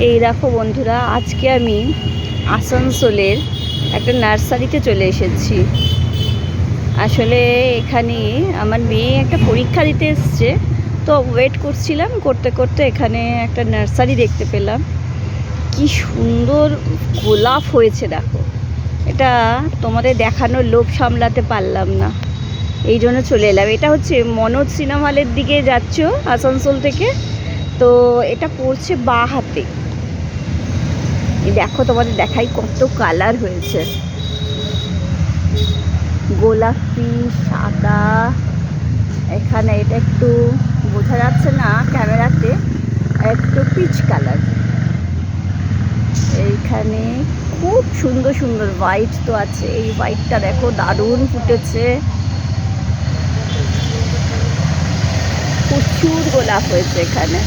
এই দেখো বন্ধুরা, আজকে আমি আসানসোলের একটা নার্সারিতে চলে এসেছি। আসলে এখানে আমার মেয়ে একটা পরীক্ষা দিতে এসছে, তো ওয়েট করছিলাম, করতে করতে এখানে একটা নার্সারি দেখতে পেলাম। কি সুন্দর গোলাপ হয়েছে দেখো। এটা তোমাদের দেখানোর লোভ সামলাতে পারলাম না। এই জন্য চলে এলাম। এটা হচ্ছে মনোজ সিনেমা হলের দিকে যাচ্ছ আসানসোল থেকে? তো এটা পড়ছে বা হাতে। দেখো তোমাদের দেখাই কত কালার হয়েছে। গোলাপি, সাদা, এখানে এটা একটু বোঝা যাচ্ছে না ক্যামেরাতে, একটু পিচ কালার এইখানে খুব সুন্দর সুন্দর হোয়াইট তো আছে, এই হোয়াইটটা দেখো দারুণ ফুটেছে। প্রচুর গোলাপ হয়েছে এখানে।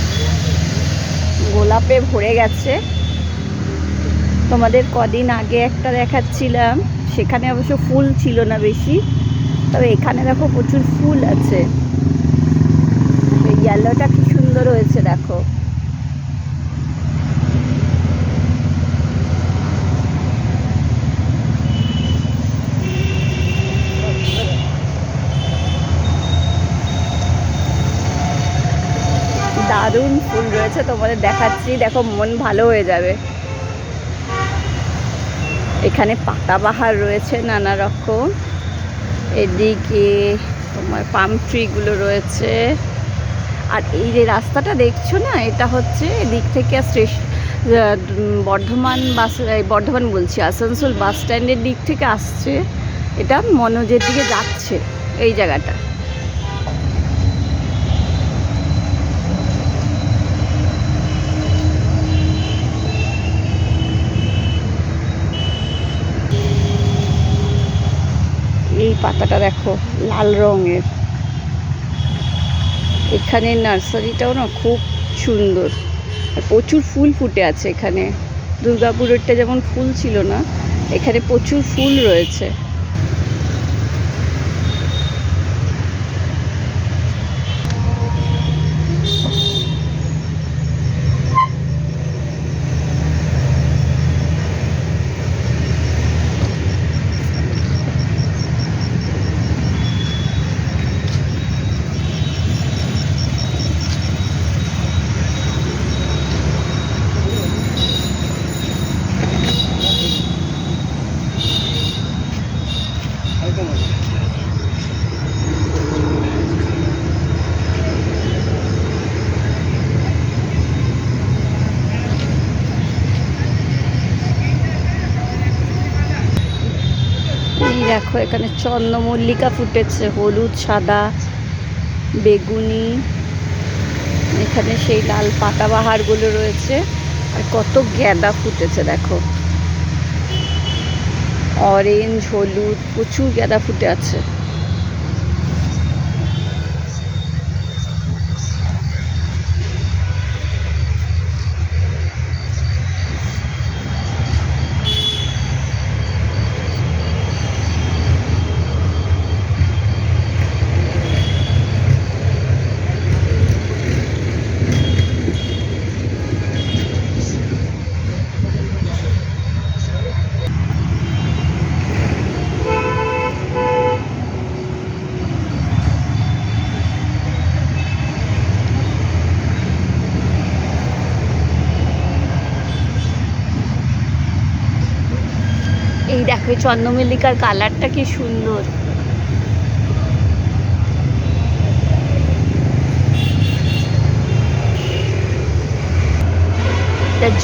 গোলাপে ভরে গেছে। তোমাদের কদিন আগে একটা দেখাচ্ছিলাম। সেখানে অবশ্য ফুল ছিল না বেশি, তবে এখানে দেখো প্রচুর ফুল আছে। ইয়েলোটা কি সুন্দর হয়েছে, দেখো দারুণ ফুল রয়েছে তোমাদের দেখাচ্ছি। দেখো, মন ভালো হয়ে যাবে। এখানে পাতাবাহার রয়েছে নানা রকম। এদিকে তোমার পাম ট্রিগুলো রয়েছে। আর এই যে রাস্তাটা দেখছ না, এটা হচ্ছে এদিক থেকে স্টেশন বর্ধমান বাস বর্ধমান বলছি, আসানসোল বাস স্ট্যান্ডের দিক থেকে আসছে। এটা মনোজের দিকে যাচ্ছে এই জায়গাটা। পাতাটা দেখো, লাল রঙের। এখানে নার্সারিটাও না খুব সুন্দর। আর প্রচুর ফুল ফুটে আছে এখানে। দুর্গাপুরেরটা যেমন ফুল ছিল না, এখানে প্রচুর ফুল রয়েছে। এই দেখো, এখানে চন্দ্রমল্লিকা ফুটেছে, হলুদ, সাদা, বেগুনি। এখানে সেই লাল পাতাবাহারগুলো রয়েছে, আর কত গ্যাদা ফুটেছে, দেখো। অরেঞ্জ, হলুদ, প্রচুর গ্যাদা ফুটে আছে। এই চন্দ্রমল্লিকার কালারটা কি সুন্দর।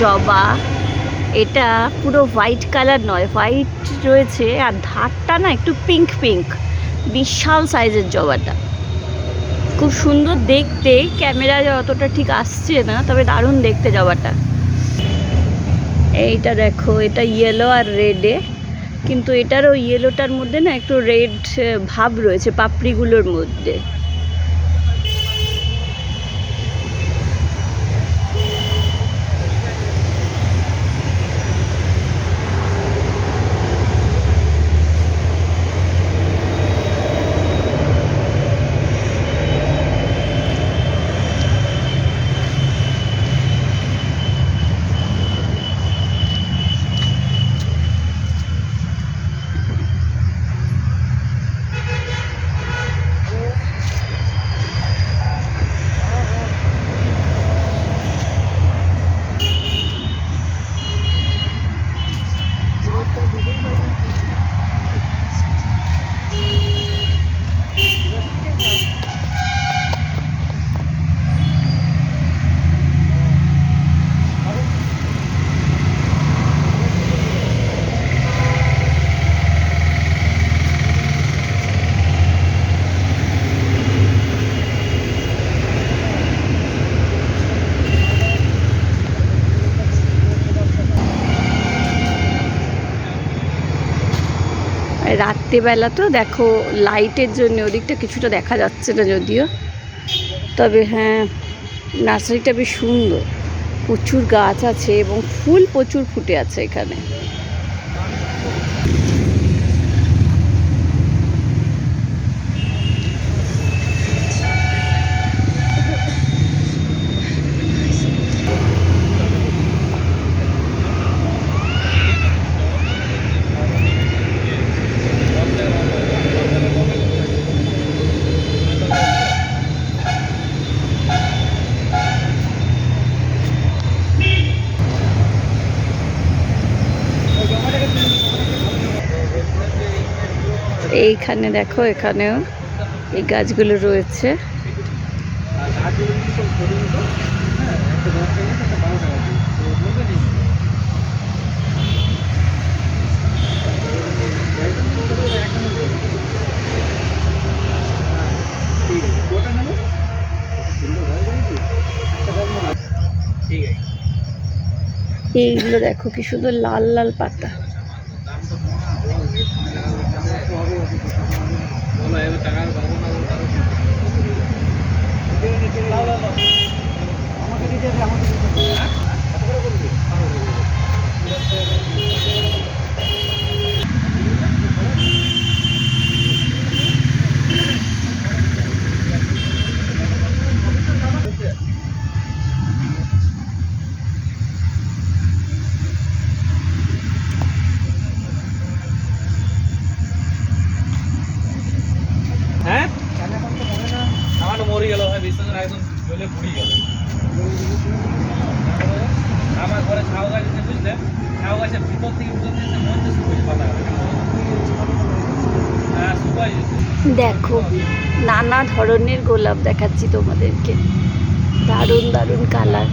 জবা, এটা পুরো হোয়াইট কালার নয়, হোয়াইট রয়েছে আর ধারটা না একটু পিঙ্ক পিঙ্ক, বিশাল সাইজের জবাটা। খুব সুন্দর দেখতে, ক্যামেরা অতটা ঠিক আসছে না, তবে দারুণ দেখতে জবাটা। এইটা দেখো, এটা ইয়েলো আর রেডে কিন্তু এটারও ইয়েলোটার মধ্যে না একটু রেড ভাব রয়েছে পাপড়িগুলোর মধ্যে। রাত্রেবেলা তো দেখো লাইটের জন্য ওদিকটা কিছুটা দেখা যাচ্ছে না যদিও। তবে হ্যাঁ নার্সারিটা বেশ সুন্দর। প্রচুর গাছ আছে এবং ফুল প্রচুর ফুটে আছে এখানে। এইখানে দেখো এখানেও এই গাছগুলো রয়েছে। এইগুলো দেখো কি সুন্দর লাল লাল পাতা। হ্যাঁ দেখো নানা ধরনের গোলাপ দেখাচ্ছি তোমাদেরকে। দারুণ দারুণ কালার